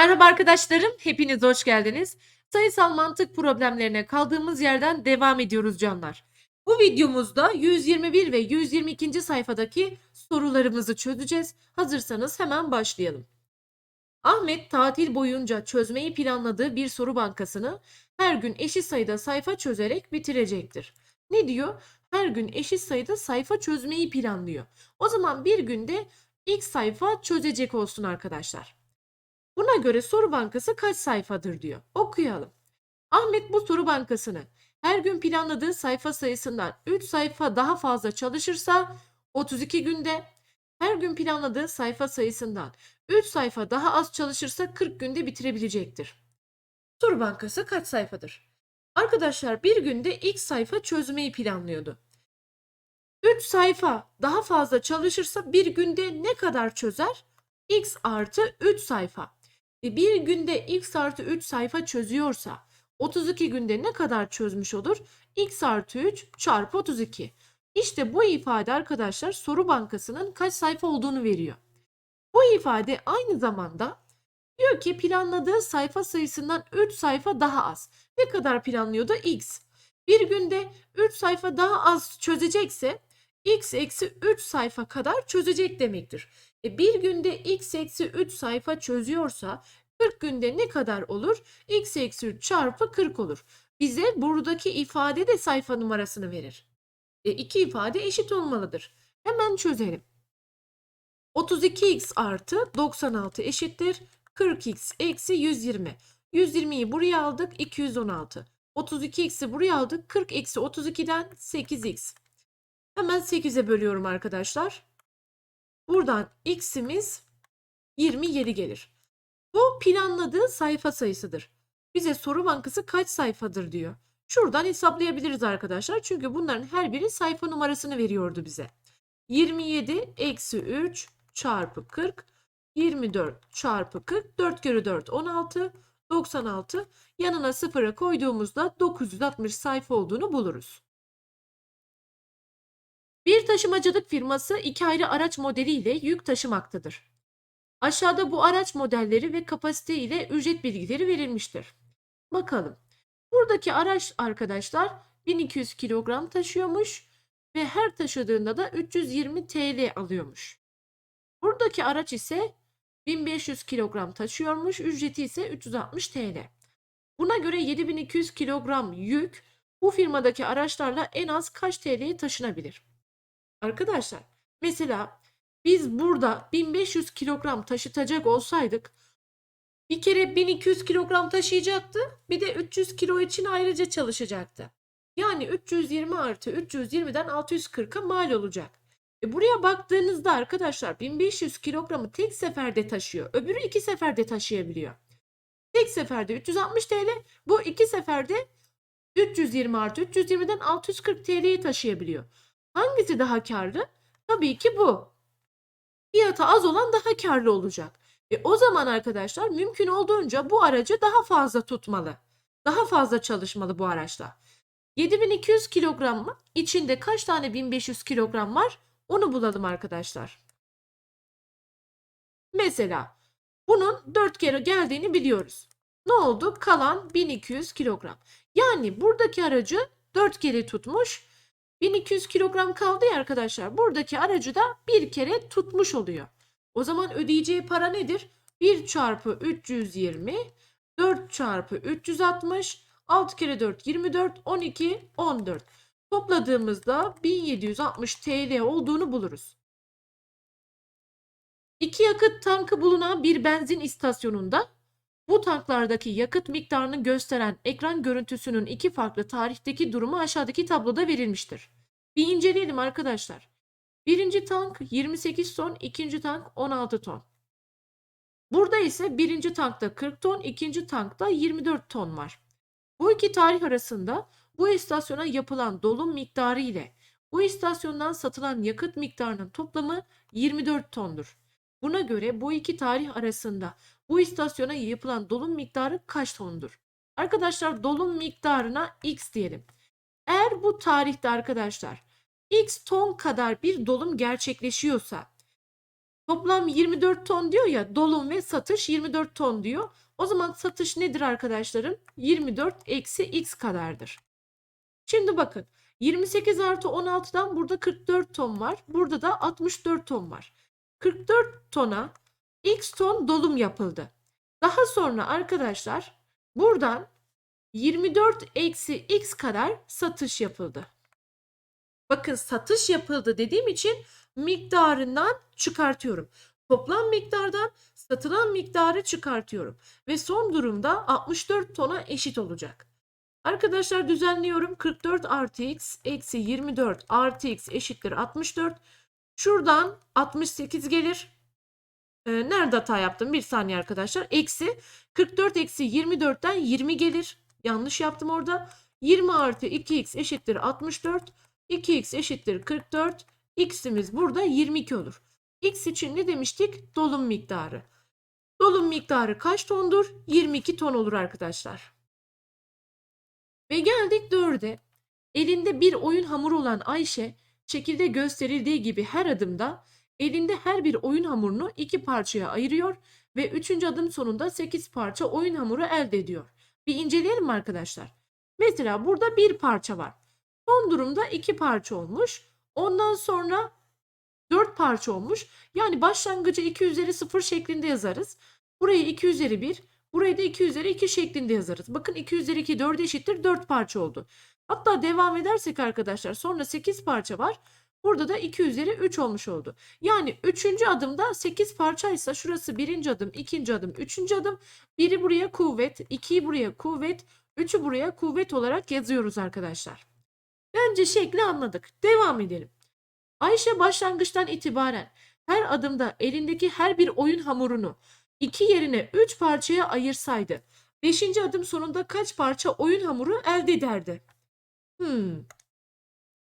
Merhaba arkadaşlarım, hepiniz hoş geldiniz. Sayısal mantık problemlerine kaldığımız yerden devam ediyoruz canlar. Bu videomuzda 121 ve 122. sayfadaki sorularımızı çözeceğiz. Hazırsanız hemen başlayalım. Ahmet tatil boyunca çözmeyi planladığı bir soru bankasını her gün eşit sayıda sayfa çözerek bitirecektir. Ne diyor? Her gün eşit sayıda sayfa çözmeyi planlıyor. O zaman bir günde ilk sayfa çözecek olsun arkadaşlar. Buna göre soru bankası kaç sayfadır diyor. Okuyalım. Ahmet bu soru bankasını her gün planladığı sayfa sayısından 3 sayfa daha fazla çalışırsa 32 günde, her gün planladığı sayfa sayısından 3 sayfa daha az çalışırsa 40 günde bitirebilecektir. Soru bankası kaç sayfadır? Arkadaşlar bir günde ilk sayfa çözmeyi planlıyordu. 3 sayfa daha fazla çalışırsa bir günde ne kadar çözer? X artı 3 sayfa. Bir günde x artı 3 sayfa çözüyorsa 32 günde ne kadar çözmüş olur? x artı 3 çarpı 32. İşte bu ifade arkadaşlar soru bankasının kaç sayfa olduğunu veriyor. Bu ifade aynı zamanda diyor ki planladığı sayfa sayısından 3 sayfa daha az. Ne kadar planlıyordu? x. Bir günde 3 sayfa daha az çözecekse x eksi 3 sayfa kadar çözecek demektir. E bir günde x eksi 3 sayfa çözüyorsa 40 günde ne kadar olur? x eksi 3 çarpı 40 olur. Bize buradaki ifade de sayfa numarasını verir. E iki ifade eşit olmalıdır. Hemen çözelim. 32x artı 96 eşittir. 40x eksi 120. 120'yi buraya aldık 216. 32x'i buraya aldık 40 eksi 32'den 8x. Hemen 8'e bölüyorum arkadaşlar. Buradan x'imiz 27 gelir. Bu planladığı sayfa sayısıdır. Bize soru bankası kaç sayfadır diyor. Şuradan hesaplayabiliriz arkadaşlar. Çünkü bunların her biri sayfa numarasını veriyordu bize. 27 eksi 3 çarpı 40. 24 çarpı 40. 4 kere 4 16. 96. Yanına sıfıra koyduğumuzda 960 sayfa olduğunu buluruz. Bir taşımacılık firması iki ayrı araç modeliyle yük taşımaktadır. Aşağıda bu araç modelleri ve kapasite ile ücret bilgileri verilmiştir. Bakalım. Buradaki araç arkadaşlar 1200 kilogram taşıyormuş ve her taşıdığında da 320 TL alıyormuş. Buradaki araç ise 1500 kilogram taşıyormuş, ücreti ise 360 TL. Buna göre 7200 kilogram yük bu firmadaki araçlarla en az kaç TL'ye taşınabilir? Arkadaşlar mesela biz burada 1500 kilogram taşıtacak olsaydık bir kere 1200 kilogram taşıyacaktı bir de 300 kilo için ayrıca çalışacaktı. Yani 320 artı 320'den 640'a mal olacak. E buraya baktığınızda arkadaşlar 1500 kilogramı tek seferde taşıyor. Öbürü iki seferde taşıyabiliyor. Tek seferde 360 TL bu iki seferde 320 artı 320'den 640 TL'yi taşıyabiliyor. Hangisi daha karlı? Tabii ki bu. Fiyatı az olan daha karlı olacak. E o zaman arkadaşlar mümkün olduğunca bu aracı daha fazla tutmalı. Daha fazla çalışmalı bu araçla. 7200 kilogram mı? İçinde kaç tane 1500 kilogram var? Onu bulalım arkadaşlar. Mesela bunun 4 kere geldiğini biliyoruz. Ne oldu? Kalan 1200 kilogram. Yani buradaki aracı 4 kere tutmuş. 1200 kilogram kaldı ya arkadaşlar. Buradaki aracı da bir kere tutmuş oluyor. O zaman ödeyeceği para nedir? 1 çarpı 320, 4 çarpı 360, 6 kere 4 24, 12, 14. Topladığımızda 1760 TL olduğunu buluruz. İki yakıt tankı bulunan bir benzin istasyonunda bu tanklardaki yakıt miktarını gösteren ekran görüntüsünün iki farklı tarihteki durumu aşağıdaki tabloda verilmiştir. Bir inceleyelim arkadaşlar. Birinci tank 28 ton, ikinci tank 16 ton. Burada ise birinci tankta 40 ton, ikinci tankta 24 ton var. Bu iki tarih arasında bu istasyona yapılan dolum miktarı ile bu istasyondan satılan yakıt miktarının toplamı 24 tondur. Buna göre bu iki tarih arasında bu istasyona yapılan dolum miktarı kaç tondur? Arkadaşlar dolum miktarına x diyelim. Eğer bu tarihte arkadaşlar x ton kadar bir dolum gerçekleşiyorsa Toplam 24 ton diyor ya dolum ve satış 24 ton diyor. O zaman satış nedir arkadaşlarım? 24 eksi x kadardır. Şimdi bakın 28 artı 16'dan burada 44 ton var. Burada da 64 ton var. 44 tona x ton dolum yapıldı. Daha sonra arkadaşlar buradan 24 eksi x kadar satış yapıldı. Bakın satış yapıldı dediğim için miktarından çıkartıyorum. Toplam miktardan satılan miktarı çıkartıyorum. Ve son durumda 64 tona eşit olacak. Arkadaşlar düzenliyorum. 44 artı x eksi 24 artı x eşittir 64. Şuradan 68 gelir. Ee, nerede hata yaptım? Bir saniye arkadaşlar. Eksi 44 eksi 24'ten 20 gelir. Yanlış yaptım orada. 20 artı 2x eşittir 64. 2x eşittir 44. X'imiz burada 22 olur. X için ne demiştik? Dolum miktarı. Dolum miktarı kaç tondur? 22 ton olur arkadaşlar. Ve geldik 4'e. Elinde bir oyun hamuru olan Ayşe, şekilde gösterildiği gibi her adımda elinde her bir oyun hamurunu iki parçaya ayırıyor ve üçüncü adım sonunda 8 parça oyun hamuru elde ediyor. Bir inceleyelim arkadaşlar? Mesela burada bir parça var. Son durumda iki parça olmuş. Ondan sonra 4 parça olmuş. Yani başlangıcı 2 üzeri 0 şeklinde yazarız. Burayı 2 üzeri 1, burayı da 2 üzeri 2 şeklinde yazarız. Bakın 2 üzeri 2 4 eşittir 4 parça oldu. Hatta devam edersek arkadaşlar sonra 8 parça var. Burada da 2 üzeri 3 olmuş oldu. Yani 3. adımda 8 parçaysa şurası 1. adım, 2. adım, 3. adım. Biri buraya kuvvet, 2'yi buraya kuvvet, 3'ü buraya kuvvet olarak yazıyoruz arkadaşlar. Bence şekli anladık. Devam edelim. Ayşe başlangıçtan itibaren her adımda elindeki her bir oyun hamurunu iki yerine üç parçaya ayırsaydı, beşinci adım sonunda kaç parça oyun hamuru elde ederdi? Hmm.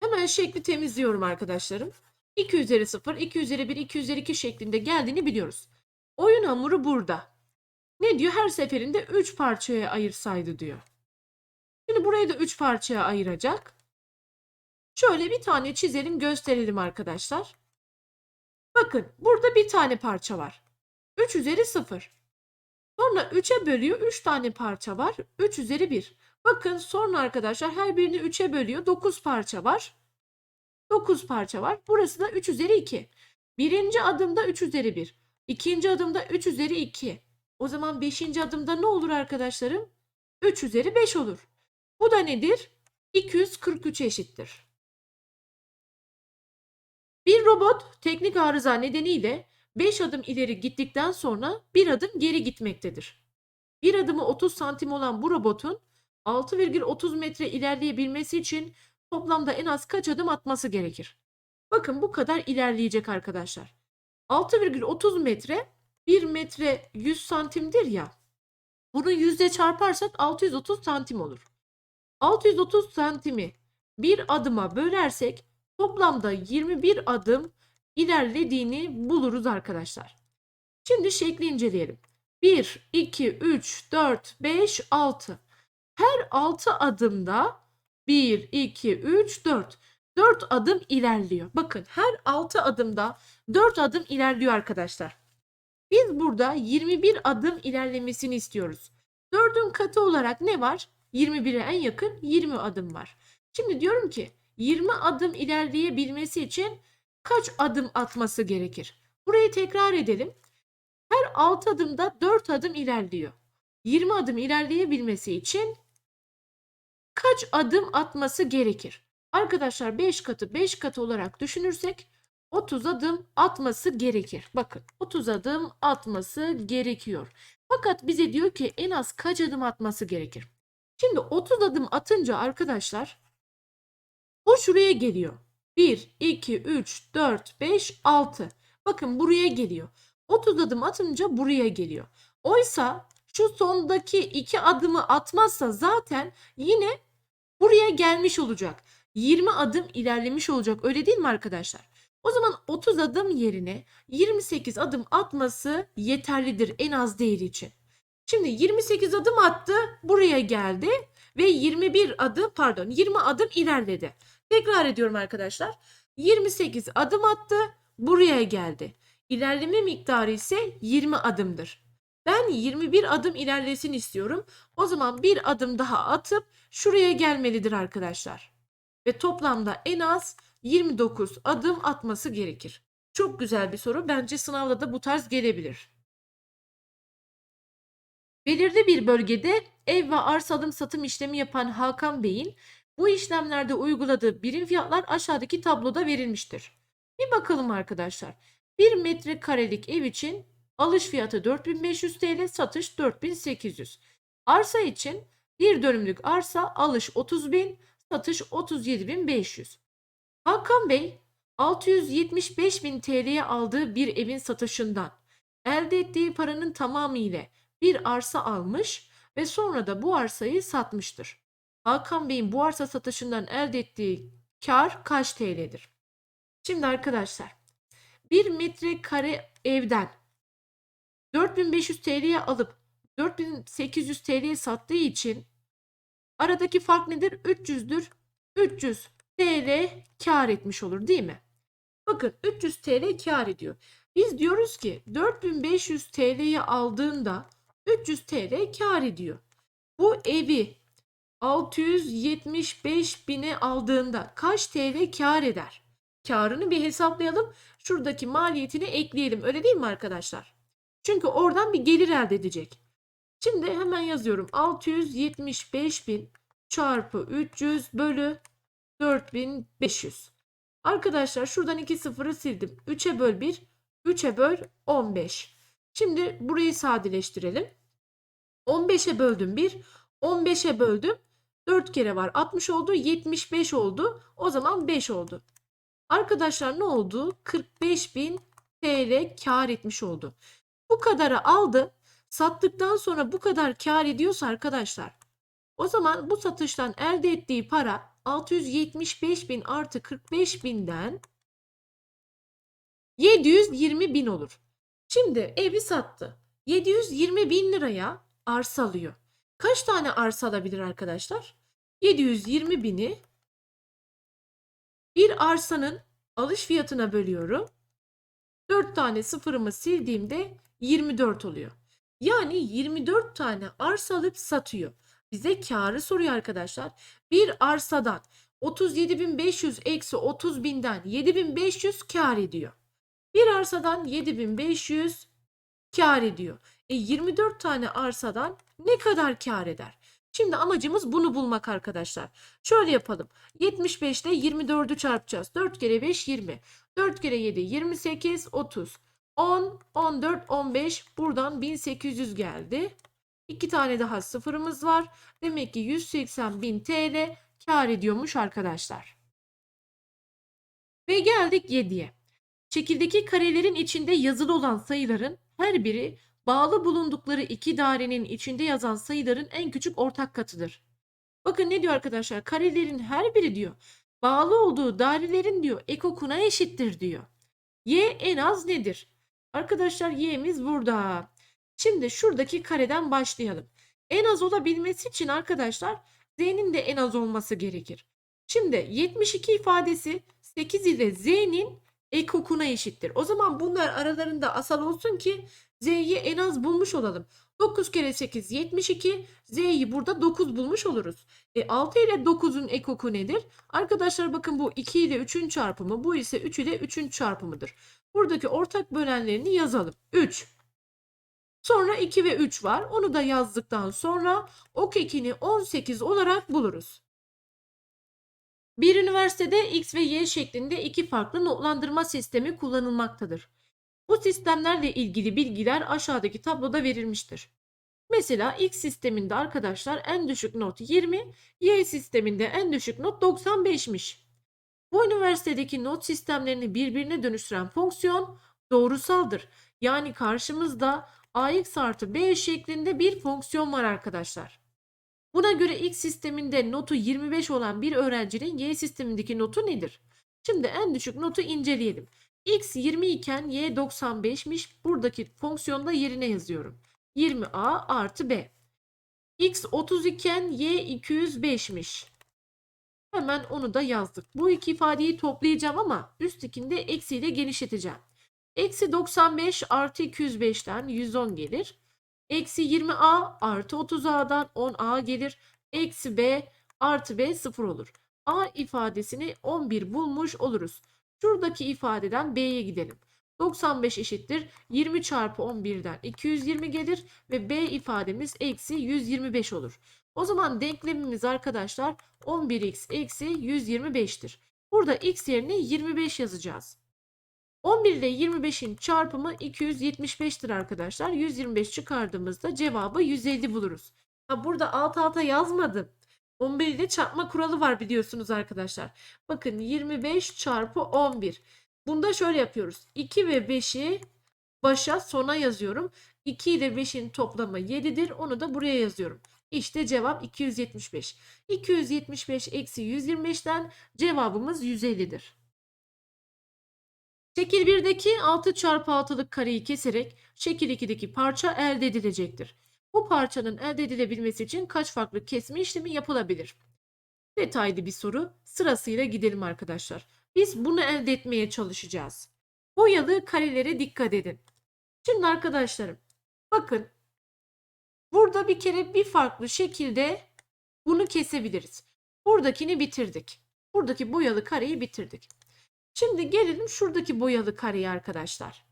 Hemen şekli temizliyorum arkadaşlarım. 2 üzeri 0, 2 üzeri 1, 2 üzeri 2 şeklinde geldiğini biliyoruz. Oyun hamuru burada. Ne diyor? Her seferinde 3 parçaya ayırsaydı diyor. Şimdi burayı da 3 parçaya ayıracak. Şöyle bir tane çizelim gösterelim arkadaşlar. Bakın burada bir tane parça var. 3 üzeri 0. Sonra 3'e bölüyor 3 tane parça var. 3 üzeri 1. Bakın sonra arkadaşlar her birini 3'e bölüyor. 9 parça var. 9 parça var. Burası da 3 üzeri 2. Birinci adımda 3 üzeri 1. İkinci adımda 3 üzeri 2. O zaman 5. adımda ne olur arkadaşlarım? 3 üzeri 5 olur. Bu da nedir? 243 eşittir. Bir robot teknik arıza nedeniyle 5 adım ileri gittikten sonra bir adım geri gitmektedir. Bir adımı 30 santim olan bu robotun 6,30 metre ilerleyebilmesi için toplamda en az kaç adım atması gerekir? Bakın bu kadar ilerleyecek arkadaşlar. 6,30 metre 1 metre 100 santimdir ya. Bunu yüzde çarparsak 630 santim olur. 630 santimi bir adıma bölersek toplamda 21 adım ilerlediğini buluruz arkadaşlar. Şimdi şekli inceleyelim. 1, 2, 3, 4, 5, 6. Her 6 adımda 1, 2, 3, 4. 4 adım ilerliyor. Bakın her 6 adımda 4 adım ilerliyor arkadaşlar. Biz burada 21 adım ilerlemesini istiyoruz. 4'ün katı olarak ne var? 21'e en yakın 20 adım var. Şimdi diyorum ki 20 adım ilerleyebilmesi için kaç adım atması gerekir? Burayı tekrar edelim. Her 6 adımda 4 adım ilerliyor. 20 adım ilerleyebilmesi için kaç adım atması gerekir? Arkadaşlar 5 katı 5 katı olarak düşünürsek 30 adım atması gerekir. Bakın 30 adım atması gerekiyor. Fakat bize diyor ki en az kaç adım atması gerekir? Şimdi 30 adım atınca arkadaşlar bu şuraya geliyor. 1, 2, 3, 4, 5, 6. Bakın buraya geliyor. 30 adım atınca buraya geliyor. Oysa şu sondaki iki adımı atmazsa zaten yine buraya gelmiş olacak. 20 adım ilerlemiş olacak. Öyle değil mi arkadaşlar? O zaman 30 adım yerine 28 adım atması yeterlidir en az değeri için. Şimdi 28 adım attı, buraya geldi ve 21 adım pardon 20 adım ilerledi. Tekrar ediyorum arkadaşlar. 28 adım attı, buraya geldi. İlerleme miktarı ise 20 adımdır. Ben 21 adım ilerlesin istiyorum. O zaman bir adım daha atıp şuraya gelmelidir arkadaşlar. Ve toplamda en az 29 adım atması gerekir. Çok güzel bir soru. Bence sınavda da bu tarz gelebilir. Belirli bir bölgede ev ve arsa alım satım işlemi yapan Hakan Bey'in bu işlemlerde uyguladığı birim fiyatlar aşağıdaki tabloda verilmiştir. Bir bakalım arkadaşlar. 1 metrekarelik ev için alış fiyatı 4500 TL, satış 4800. Arsa için bir dönümlük arsa alış 30.000, satış 37.500. Hakan Bey 675.000 TL'ye aldığı bir evin satışından elde ettiği paranın tamamı ile bir arsa almış ve sonra da bu arsayı satmıştır. Hakan Bey'in bu arsa satışından elde ettiği kar kaç TL'dir? Şimdi arkadaşlar 1 metrekare evden 4500 TL'ye alıp 4800 TL'ye sattığı için aradaki fark nedir? 300'dür. 300 TL kar etmiş olur değil mi? Bakın 300 TL kar ediyor. Biz diyoruz ki 4500 TL'ye aldığında 300 TL kar ediyor. Bu evi 675 bine aldığında kaç TL kar eder? Karını bir hesaplayalım. Şuradaki maliyetini ekleyelim. Öyle değil mi arkadaşlar? Çünkü oradan bir gelir elde edecek. Şimdi hemen yazıyorum. 675 bin çarpı 300 bölü 4500. Arkadaşlar şuradan iki sıfırı sildim. 3'e böl 1, 3'e böl 15. Şimdi burayı sadeleştirelim. 15'e böldüm 1, 15'e böldüm. 4 kere var 60 oldu, 75 oldu. O zaman 5 oldu. Arkadaşlar ne oldu? 45.000 TL kar etmiş oldu. Bu kadarı aldı. Sattıktan sonra bu kadar kar ediyorsa arkadaşlar o zaman bu satıştan elde ettiği para 675 bin artı 45 binden 720 bin olur. Şimdi evi sattı. 720 bin liraya arsa alıyor. Kaç tane arsa alabilir arkadaşlar? 720 bini bir arsanın alış fiyatına bölüyorum. 4 tane sıfırımı sildiğimde 24 oluyor. Yani 24 tane arsa alıp satıyor. Bize karı soruyor arkadaşlar. Bir arsadan 37.500 eksi 30.000'den 7.500 kar ediyor. Bir arsadan 7.500 kar ediyor. E 24 tane arsadan ne kadar kar eder? Şimdi amacımız bunu bulmak arkadaşlar. Şöyle yapalım. 75 ile 24'ü çarpacağız. 4 kere 5 20. 4 kere 7 28 30. 10 14 15 buradan 1800 geldi. 2 tane daha sıfırımız var. Demek ki 180 bin TL kar ediyormuş arkadaşlar. Ve geldik 7'ye. Şekildeki karelerin içinde yazılı olan sayıların her biri bağlı bulundukları iki dairenin içinde yazan sayıların en küçük ortak katıdır. Bakın ne diyor arkadaşlar? Karelerin her biri diyor. Bağlı olduğu dairelerin diyor ekokuna eşittir diyor. Y en az nedir? Arkadaşlar y'miz burada. Şimdi şuradaki kareden başlayalım. En az olabilmesi için arkadaşlar z'nin de en az olması gerekir. Şimdi 72 ifadesi 8 ile z'nin ekokuna eşittir. O zaman bunlar aralarında asal olsun ki z'yi en az bulmuş olalım. 9 kere 8 72. Z'yi burada 9 bulmuş oluruz. E 6 ile 9'un ekoku nedir? Arkadaşlar bakın bu 2 ile 3'ün çarpımı. Bu ise 3 ile 3'ün çarpımıdır. Buradaki ortak bölenlerini yazalım. 3. Sonra 2 ve 3 var. Onu da yazdıktan sonra ok ekini 18 olarak buluruz. Bir üniversitede X ve Y şeklinde iki farklı notlandırma sistemi kullanılmaktadır. Bu sistemlerle ilgili bilgiler aşağıdaki tabloda verilmiştir. Mesela X sisteminde arkadaşlar en düşük not 20, Y sisteminde en düşük not 95'miş. Bu üniversitedeki not sistemlerini birbirine dönüştüren fonksiyon doğrusaldır. Yani karşımızda ax artı b şeklinde bir fonksiyon var arkadaşlar. Buna göre X sisteminde notu 25 olan bir öğrencinin Y sistemindeki notu nedir? Şimdi en düşük notu inceleyelim. X 20 iken Y 95'miş. Buradaki fonksiyonda yerine yazıyorum. 20A artı B. X 30 iken Y 205'miş. Hemen onu da yazdık. Bu iki ifadeyi toplayacağım ama üsttekinde eksiyle genişleteceğim. Eksi 95 artı 205'ten 110 gelir. Eksi 20a artı 30a'dan 10a gelir. Eksi b artı b 0 olur. a ifadesini 11 bulmuş oluruz. Şuradaki ifadeden b'ye gidelim. 95 eşittir 20 çarpı 11'den 220 gelir ve b ifademiz eksi 125 olur. O zaman denklemimiz arkadaşlar 11x eksi 125'tir. Burada x yerine 25 yazacağız. 11 ile 25'in çarpımı 275'tir arkadaşlar. 125 çıkardığımızda cevabı 150 buluruz. Ha burada alt alta yazmadım. 11 ile çarpma kuralı var biliyorsunuz arkadaşlar. Bakın 25 çarpı 11. Bunda şöyle yapıyoruz. 2 ve 5'i başa sona yazıyorum. 2 ile 5'in toplamı 7'dir. Onu da buraya yazıyorum. İşte cevap 275. 275 eksi 125'ten cevabımız 150'dir. Şekil 1'deki 6 çarpı 6'lık kareyi keserek şekil 2'deki parça elde edilecektir. Bu parçanın elde edilebilmesi için kaç farklı kesme işlemi yapılabilir? Detaylı bir soru. Sırasıyla gidelim arkadaşlar. Biz bunu elde etmeye çalışacağız. Boyalı karelere dikkat edin. Şimdi arkadaşlarım bakın burada bir kere bir farklı şekilde bunu kesebiliriz. Buradakini bitirdik. Buradaki boyalı kareyi bitirdik. Şimdi gelelim şuradaki boyalı kareye arkadaşlar.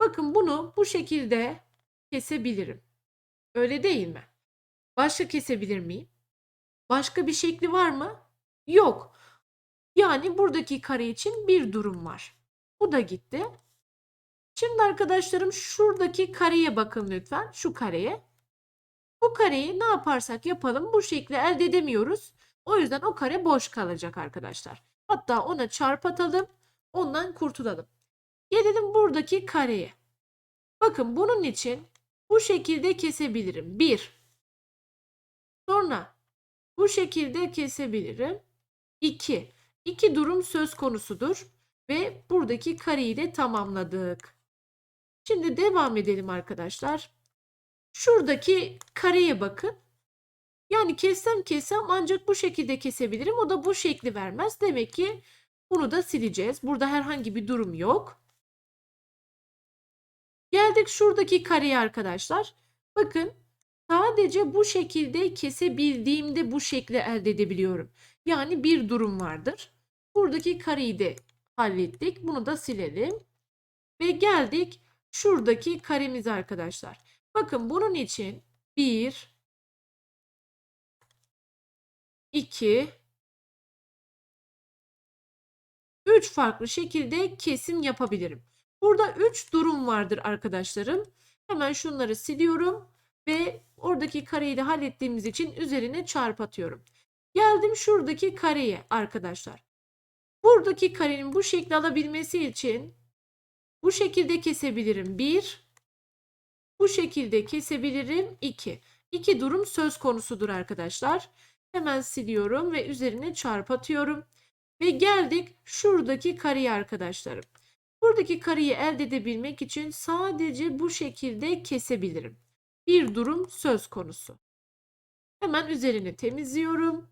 Bakın bunu bu şekilde kesebilirim. Öyle değil mi? Başka kesebilir miyim? Başka bir şekli var mı? Yok. Yani buradaki kare için bir durum var. Bu da gitti. Şimdi arkadaşlarım şuradaki kareye bakın lütfen. Şu kareye. Bu kareyi ne yaparsak yapalım bu şekli elde edemiyoruz. O yüzden o kare boş kalacak arkadaşlar. Hatta ona çarp atalım. Ondan kurtulalım. Gelelim buradaki kareye. Bakın bunun için bu şekilde kesebilirim. 1. Sonra bu şekilde kesebilirim. 2. İki durum söz konusudur ve buradaki kareyi de tamamladık. Şimdi devam edelim arkadaşlar. Şuradaki kareye bakın. Yani kessem kessem ancak bu şekilde kesebilirim. O da bu şekli vermez. Demek ki bunu da sileceğiz. Burada herhangi bir durum yok. Geldik şuradaki kareye arkadaşlar. Bakın sadece bu şekilde kesebildiğimde bu şekli elde edebiliyorum. Yani bir durum vardır. Buradaki kareyi de hallettik. Bunu da silelim. Ve geldik şuradaki karemiz arkadaşlar. Bakın bunun için 1 2 3 farklı şekilde kesim yapabilirim. Burada 3 durum vardır arkadaşlarım. Hemen şunları siliyorum ve oradaki kareyi de hallettiğimiz için üzerine çarp atıyorum. Geldim şuradaki kareye arkadaşlar. Buradaki karenin bu şekli alabilmesi için bu şekilde kesebilirim. 1 bu şekilde kesebilirim. 2. İki durum söz konusudur arkadaşlar. Hemen siliyorum ve üzerine çarp atıyorum. Ve geldik şuradaki kareye arkadaşlarım. Buradaki kareyi elde edebilmek için sadece bu şekilde kesebilirim. Bir durum söz konusu. Hemen üzerini temizliyorum.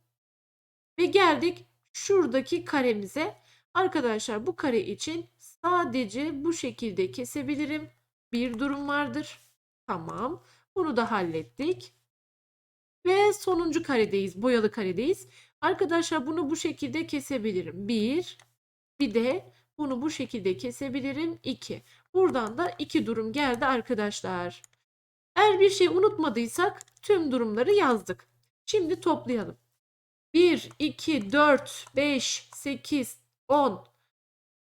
Ve geldik şuradaki karemize. Arkadaşlar bu kare için sadece bu şekilde kesebilirim. Bir durum vardır. Tamam. Bunu da hallettik. Ve sonuncu karedeyiz. Boyalı karedeyiz. Arkadaşlar bunu bu şekilde kesebilirim. Bir. Bir de bunu bu şekilde kesebilirim. 2. Buradan da iki durum geldi arkadaşlar. Eğer bir şey unutmadıysak tüm durumları yazdık. Şimdi toplayalım. 1, 2, 4, 5, 8, 10,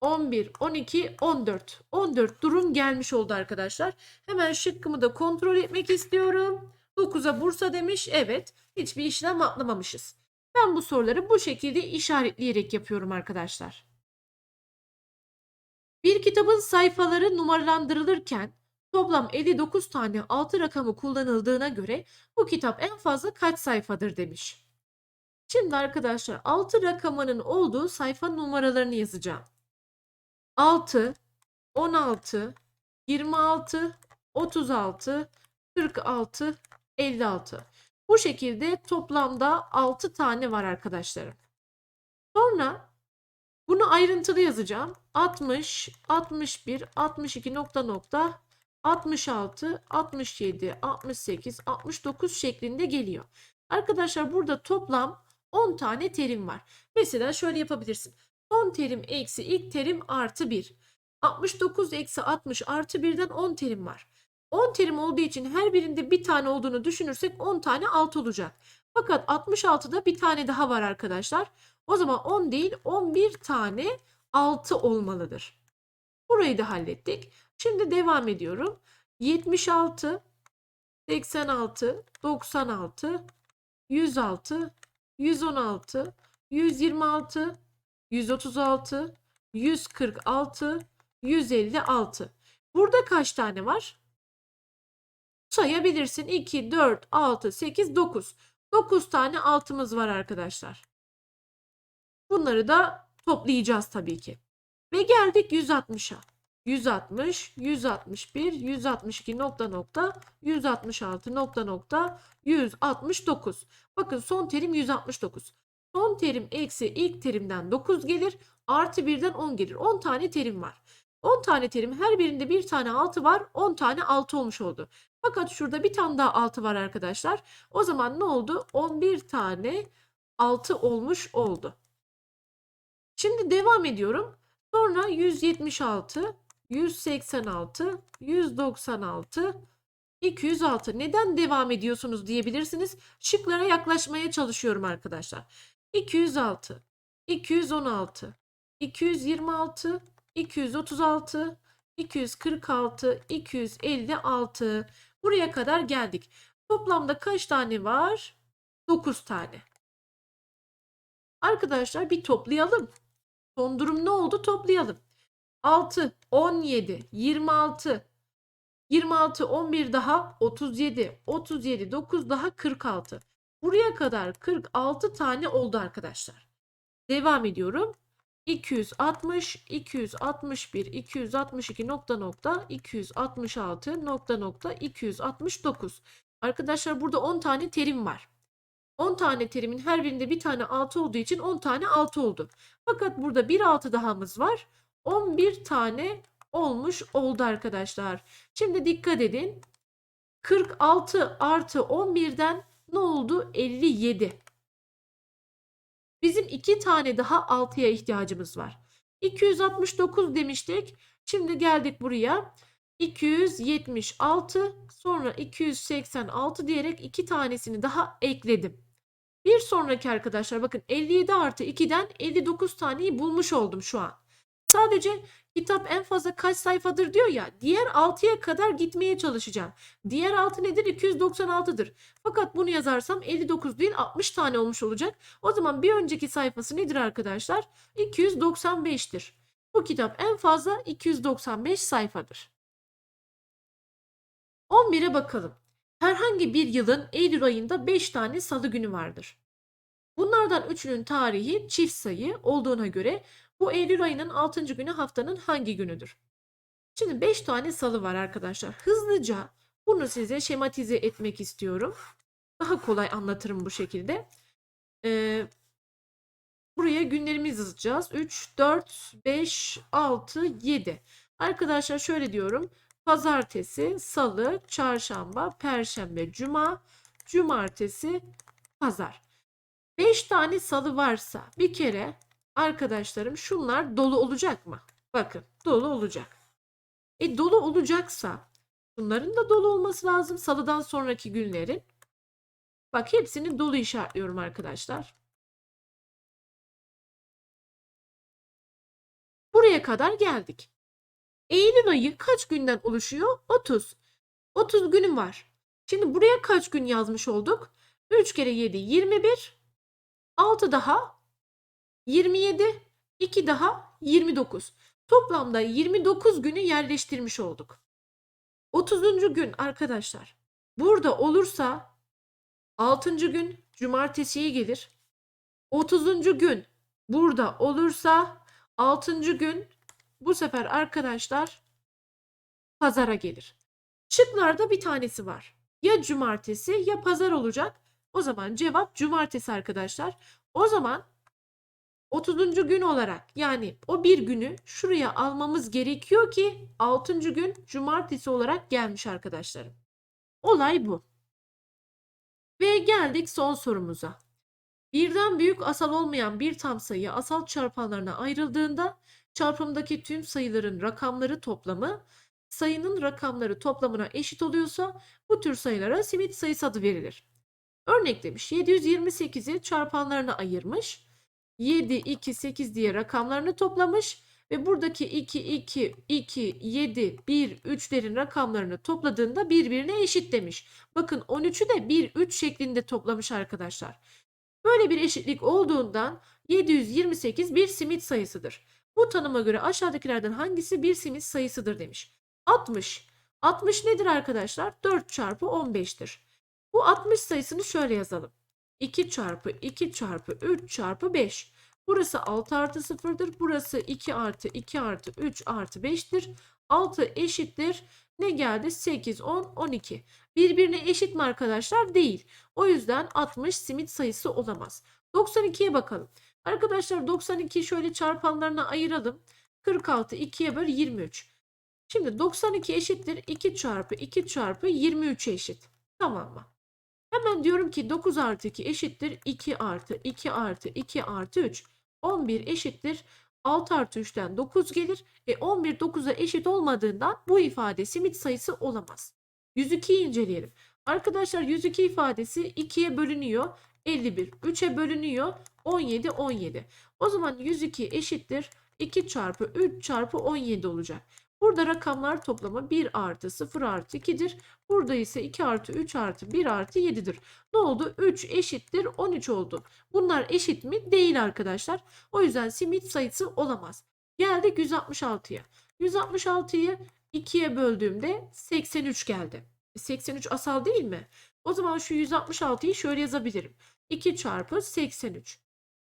11, 12, 14. 14 durum gelmiş oldu arkadaşlar. Hemen şıkkımı da kontrol etmek istiyorum. 9'a Bursa demiş. Evet. Hiçbir işlem atlamamışız. Ben bu soruları bu şekilde işaretleyerek yapıyorum arkadaşlar. Bir kitabın sayfaları numaralandırılırken toplam 59 tane 6 rakamı kullanıldığına göre bu kitap en fazla kaç sayfadır demiş. Şimdi arkadaşlar 6 rakamının olduğu sayfa numaralarını yazacağım. 6, 16, 26, 36, 46, 56. Bu şekilde toplamda 6 tane var arkadaşlarım. Sonra Bunu ayrıntılı yazacağım. 60, 61, 62 nokta nokta 66, 67, 68, 69 şeklinde geliyor. Arkadaşlar burada toplam 10 tane terim var. Mesela şöyle yapabilirsin. Son terim eksi ilk terim artı 1. 69 eksi 60 artı 1'den 10 terim var. 10 terim olduğu için her birinde bir tane olduğunu düşünürsek 10 tane 6 olacak. Fakat 66'da bir tane daha var arkadaşlar. O zaman 10 değil 11 tane 6 olmalıdır. Burayı da hallettik. Şimdi devam ediyorum. 76, 86, 96, 106, 116, 126, 136, 146, 156. Burada kaç tane var? Sayabilirsin. 2, 4, 6, 8, 9. 9 tane altımız var arkadaşlar. Bunları da toplayacağız tabii ki. Ve geldik 160'a. 160, 161, 162 nokta nokta, 166 nokta nokta, 169. Bakın son terim 169. Son terim eksi ilk terimden 9 gelir. Artı 1'den 10 gelir. 10 tane terim var. 10 tane terim her birinde bir tane 6 var. 10 tane 6 olmuş oldu. Fakat şurada bir tane daha 6 var arkadaşlar. O zaman ne oldu? 11 tane 6 olmuş oldu. Şimdi devam ediyorum. Sonra 176, 186, 196, 206. Neden devam ediyorsunuz diyebilirsiniz. Şıklara yaklaşmaya çalışıyorum arkadaşlar. 206, 216, 226, 236, 246, 256. Buraya kadar geldik. Toplamda kaç tane var? 9 tane. Arkadaşlar bir toplayalım. Son durum ne oldu? Toplayalım. 6, 17, 26, 26, 11 daha 37, 37, 9 daha 46. Buraya kadar 46 tane oldu arkadaşlar. Devam ediyorum. 260, 261, 262 nokta nokta, 266 nokta nokta, 269. Arkadaşlar burada 10 tane terim var. 10 tane terimin her birinde bir tane 6 olduğu için 10 tane 6 oldu. Fakat burada bir 6 dahamız var. 11 tane olmuş oldu arkadaşlar. Şimdi dikkat edin. 46 artı 11'den ne oldu? 57. Bizim iki tane daha 6'ya ihtiyacımız var. 269 demiştik. Şimdi geldik buraya. 276 sonra 286 diyerek iki tanesini daha ekledim. Bir sonraki arkadaşlar bakın 57 artı 2'den 59 taneyi bulmuş oldum şu an. Sadece kitap en fazla kaç sayfadır diyor ya. Diğer 6'ya kadar gitmeye çalışacağım. Diğer 6 nedir? 296'dır. Fakat bunu yazarsam 59 değil 60 tane olmuş olacak. O zaman bir önceki sayfası nedir arkadaşlar? 295'tir. Bu kitap en fazla 295 sayfadır. 11'e bakalım. Herhangi bir yılın Eylül ayında 5 tane salı günü vardır. Bunlardan 3'ünün tarihi çift sayı olduğuna göre bu Eylül ayının 6. günü haftanın hangi günüdür? Şimdi 5 tane salı var arkadaşlar. Hızlıca bunu size şematize etmek istiyorum. Daha kolay anlatırım bu şekilde. Ee, buraya günlerimizi yazacağız. 3, 4, 5, 6, 7. Arkadaşlar şöyle diyorum. Pazartesi, salı, çarşamba, perşembe, cuma, cumartesi, pazar. 5 tane salı varsa bir kere arkadaşlarım şunlar dolu olacak mı? Bakın dolu olacak. E dolu olacaksa bunların da dolu olması lazım salıdan sonraki günlerin. Bak hepsini dolu işaretliyorum arkadaşlar. Buraya kadar geldik. Eylül ayı kaç günden oluşuyor? 30. 30 günüm var. Şimdi buraya kaç gün yazmış olduk? 3 kere 7 21. 6 daha 27. 2 daha 29. Toplamda 29 günü yerleştirmiş olduk. 30. gün arkadaşlar. Burada olursa 6. gün cumartesiye gelir. 30. gün burada olursa 6. gün bu sefer arkadaşlar pazara gelir. Şıklarda bir tanesi var. Ya cumartesi ya pazar olacak. O zaman cevap cumartesi arkadaşlar. O zaman 30. gün olarak yani o bir günü şuraya almamız gerekiyor ki 6. gün cumartesi olarak gelmiş arkadaşlarım. Olay bu. Ve geldik son sorumuza. Birden büyük asal olmayan bir tam sayı asal çarpanlarına ayrıldığında çarpımdaki tüm sayıların rakamları toplamı sayının rakamları toplamına eşit oluyorsa bu tür sayılara simit sayısı adı verilir. Örnek demiş 728'i çarpanlarına ayırmış. 7, 2, 8 diye rakamlarını toplamış ve buradaki 2, 2, 2, 7, 1, 3'lerin rakamlarını topladığında birbirine eşit demiş. Bakın 13'ü de 1, 3 şeklinde toplamış arkadaşlar. Böyle bir eşitlik olduğundan 728 bir simit sayısıdır. Bu tanıma göre aşağıdakilerden hangisi bir simit sayısıdır demiş. 60. 60 nedir arkadaşlar? 4 çarpı 15'tir. Bu 60 sayısını şöyle yazalım. 2 çarpı 2 çarpı 3 çarpı 5. Burası 6 artı 0'dır. Burası 2 artı 2 artı 3 artı 5'tir. 6 eşittir. Ne geldi? 8, 10, 12. Birbirine eşit mi arkadaşlar? Değil. O yüzden 60 simit sayısı olamaz. 92'ye bakalım. Arkadaşlar 92'yi şöyle çarpanlarına ayıralım. 46 2'ye böl 23. Şimdi 92 eşittir 2 çarpı 2 çarpı 23 eşit. Tamam mı? Hemen diyorum ki 9 artı 2 eşittir 2 artı 2 artı 2 artı 3. 11 eşittir 6 artı 3'ten 9 gelir. E 11 9'a eşit olmadığından bu ifade simit sayısı olamaz. 102'yi inceleyelim. Arkadaşlar 102 ifadesi 2'ye bölünüyor. 51 3'e bölünüyor. 17 17. O zaman 102 eşittir 2 çarpı 3 çarpı 17 olacak. Burada rakamlar toplamı 1 artı 0 artı 2'dir. Burada ise 2 artı 3 artı 1 artı 7'dir. Ne oldu? 3 eşittir 13 oldu. Bunlar eşit mi? Değil arkadaşlar. O yüzden simit sayısı olamaz. Geldik 166'ya. 166'yı 2'ye böldüğümde 83 geldi. 83 asal değil mi? O zaman şu 166'yı şöyle yazabilirim. 2 çarpı 83.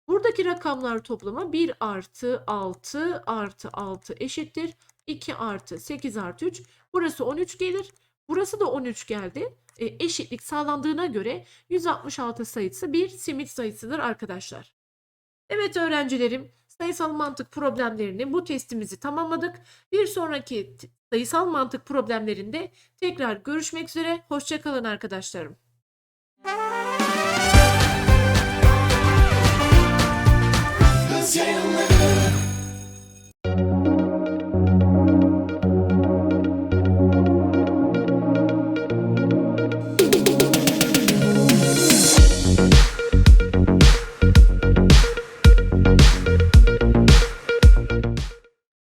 Buradaki rakamlar toplamı 1 artı 6 artı 6 eşittir. 2 artı 8 artı 3. Burası 13 gelir. Burası da 13 geldi. E, eşitlik sağlandığına göre 166 sayısı bir simit sayısıdır arkadaşlar. Evet öğrencilerim sayısal mantık problemlerini bu testimizi tamamladık. Bir sonraki sayısal mantık problemlerinde tekrar görüşmek üzere. Hoşçakalın arkadaşlarım. Müzik